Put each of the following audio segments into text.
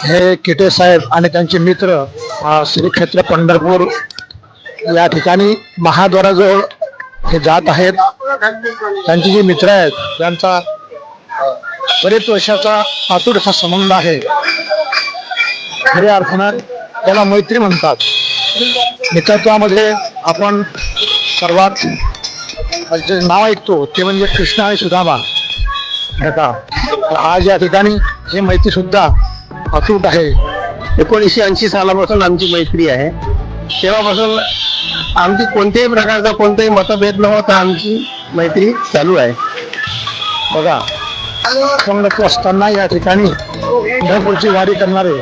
हे किटे साहेब आणि त्यांचे मित्र श्री क्षेत्र पंढरपूर या ठिकाणी महाद्वाराजवळ हे जात आहेत त्यांचे जे मित्र आहेत त्यांचा बरेच वर्षाचा अतूट असा संबंध आहे खऱ्या अर्थानं त्याला मैत्री म्हणतात मित्रत्वामध्ये आपण सर्वात जे नाव ऐकतो ते म्हणजे कृष्ण आणि सुदामा का आज या ठिकाणी ही मैत्री सुद्धा अतूट आहे. एकोणीसशे ऐंशी सालापासून आमची मैत्री आहे. तेव्हापासून आमची कोणत्याही प्रकारचा कोणताही मतभेद न होता आमची मैत्री चालू आहे. बघा समजतो असताना या ठिकाणी पंढरपूरची वारी करणारे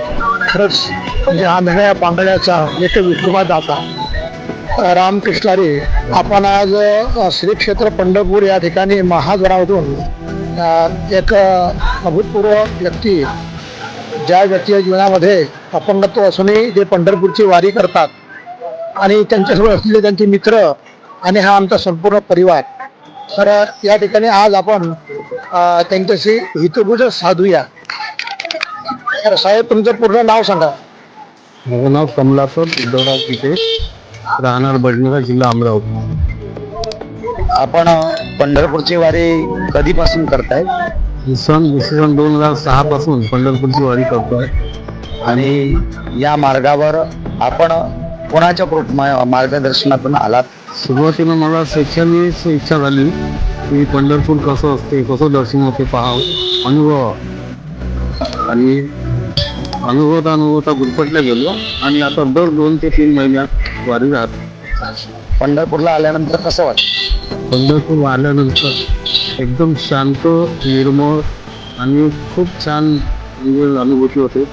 खरंच म्हणजे हा नव्या पांढऱ्याचा एक विठोबा दाता. रामकृष्णारी आपण आज श्रीक्षेत्र श्री क्षेत्र पंढरपूर या ठिकाणी महाद्वारामधून एक अभूतपूर्व व्यक्ती ज्या व्यक्तीच्या जीवनामध्ये अपंगत्व असूनही जे पंढरपूरची वारी करतात आणि त्यांच्यासोबत असलेले त्यांचे मित्र आणि हा आमचा संपूर्ण परिवार. तर या ठिकाणी आज आपण त्यांच्याशी हितगुज साधूया. तर साहेब तुमचं पूर्ण नाव सांगा. माझं नाव कमलाकर उद्धवराव तिथे राहणार बडनेरा जिल्हा अमरावती. आपण पंढरपूरची वारी कधीपासून करताय? सन इसवी सन दोन हजार सहा पासून पंढरपूरची वारी करतोय. आणि या मार्गावर आपण कोणाच्या प्रो- मा- मार्गदर्शनातून आलात? सुरुवातीला मला शैक्षणिक इच्छा झाली की पंढरपूर कसं असते कसं दर्शन होते पहावं. अनुभव. आणि अनुभवता अनुभवता गुरपटल्या गेलो आणि आता दर दोन ते तीन महिन्यात वारी राहते. पंढरपूरला आल्यानंतर कसं वाटतं? पंढरपूर आल्यानंतर एकदम शांत निर्मळ आणि खूप छान म्हणजे अनुभूती होते.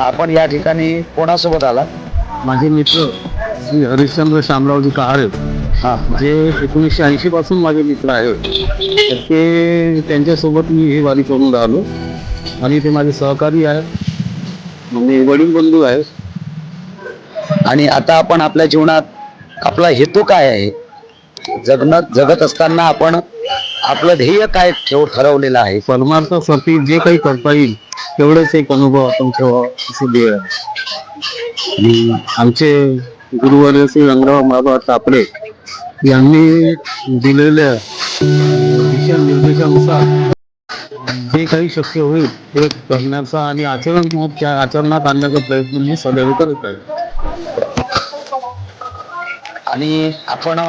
आपण या ठिकाणी कोणासोबत आलात? माझे मित्र श्री हरिश्चंद्र शामरावजी कहारे हा. जे एकोणीसशे ऐंशी पासून माझे मित्र आहेत. तर ते त्यांच्यासोबत मी ही वारी करून राहिलो. आणि ते माझे सहकारी आहेत. म्हणजे वडील बंधू आहेत. आणि आता आपण आपल्या जीवनात आपला हेतू काय आहे? जगणं जगत असताना आपण आपलं ध्येय काय ठेव ठरवलेलं आहे? परमार्थासाठी जे काही करता येईल तेवढंच एक अनुभव आपण ठेवा असे ध्येय आहे. आणि आमचे गुरुवर्य श्री रंगराव माबा तापडे यांनी दिलेल्या दिशा निर्देशानुसार जे काही शक्य होईल ते करण्याचा आणि आचरण त्या आचरणात आणण्याचा प्रयत्न मी सदैव करत आहे. आणि आपण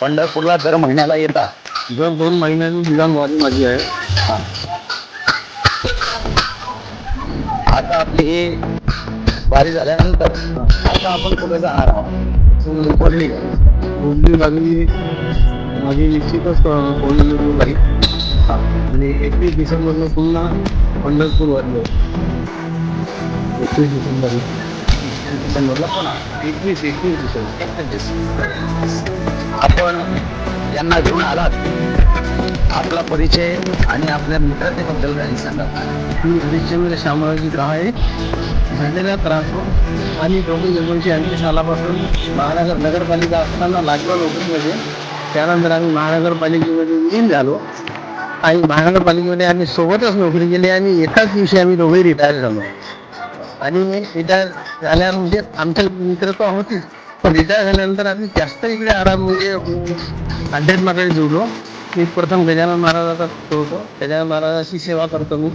पंढरपूरला दर महिन्याला येता. दर दोन महिन्याची निदान वारी माझी आहे. आता आपली ही वारी झाल्यानंतर आता आपण कुठे जाणार आहोत. पडली पुढली लागली माझी निश्चितच कोणी लागली. आणि एकवीस डिसेंबरला पुन्हा पंढरपूर वाढलो एकवीस डिसेंबरला. डिसेंबरला पुन्हा. एकवीस एकवीस डिसेंबर. आपण यांना घेऊन आलात. आपला परिचय आणि आपल्या मित्रतेबद्दल काही सांगा. मी हरिश्चंद्र शामरावजी आहे झालेला त्रास आणि दोघे एकोणीसशे ऐंशी सालापासून महानगर नगरपालिका असताना लागलो नोकरीमध्ये त्यानंतर आम्ही महानगरपालिकेमध्ये विलीन झालो. आणि महानगरपालिकेमध्ये आम्ही सोबतच नोकरी केली आणि एकाच दिवशी आम्ही दोघेही रिटायर झालो. आणि रिटायर झाल्यानंतर म्हणजे आमच्या मित्रत्व होतीच. पण रिटायर झाल्यानंतर आम्ही जास्त इकडे आराम म्हणजे अध्यात्माकडे जुळलो. मी प्रथम गजानन महाराजाचा होतो. गजानन महाराजाची सेवा करतो मी.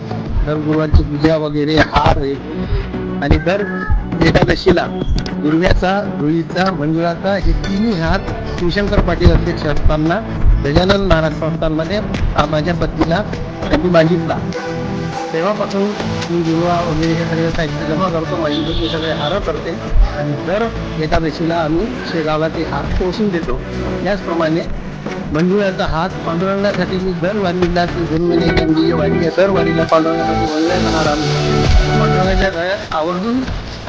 दर गुरुवांची पूजा वगैरे हार हे. आणि दर एकादशीला दुर्ग्याचा रुईचा मंजुळाचा हे तिन्ही हात शिवशंकर पाटील अध्यक्ष असताना गजानन महाराज संस्थांमध्ये माझ्या पत्नीला त्यांनी मागितला तेव्हापासून मी जेव्हा वगैरे हे साहित्य जमा करतो माझी मी सगळे हार करते. आणि दर एकादशीला आम्ही शेगावला ते हार पोहोचून देतो. त्याचप्रमाणे मंजुळाचा हात पांडुरंगासाठी मी दर वारीला ती महिने गंगी वारी दर वारीला पांडुरंगासाठी हार आम्ही पांडुरंगाच्या गळ्यात आवर्जून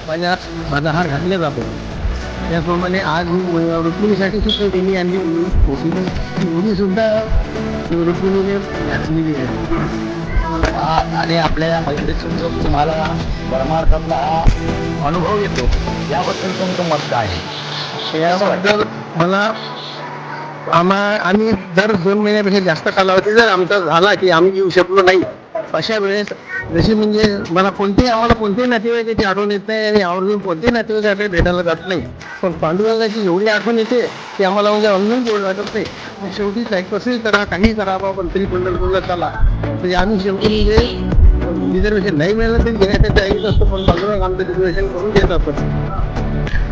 माझ्या माझा हार घातला जातो. त्याचप्रमाणे आज मी रुक्मिणीसाठी सुद्धा त्यांनी आणली होती ती सुद्धा रुक्मिणीने घातलेली आहे. आणि आपल्या मैत्रीतून जो तुम्हाला परमार्थातला अनुभव येतो याबद्दल तुमचं मत काय आहे? याबद्दल मला आम्हा आम्ही दर दोन महिन्यापेक्षा जास्त कालावधी जर आमचा झाला की आम्ही येऊ शकलो नाही अशा वेळेस जशी म्हणजे मला कोणतेही आम्हाला कोणतेही नातेवाईकाची आठवण येत नाही आणि आवर्जून कोणतेही नातेवाईक भेटायला जात नाही. पण पांडुरंगाची एवढी आठवण येते की आम्हाला म्हणजे अजून गोड वाटत नाही. शेवटी कसंही करा काही करा बाबा पण तरी पंढरपूरला चला. म्हणजे आम्ही शेवटी म्हणजे रिझर्वेशन नाही मिळालं तरी घेण्यासाठी ऐकत असतो पण पांडुरंग आमचं रिझर्वेशन करून देत असतो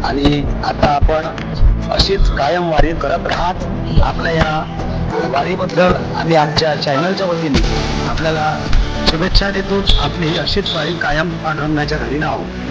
आणि आता आपण अशीच कायम वारी करत राहत आपल्या या वारीबद्दल आम्ही आमच्या चॅनलच्या वतीने आपल्याला शुभेच्छा देतो आपली अशीच वारी कायम पांडुरंगाच्या घरी आहोत.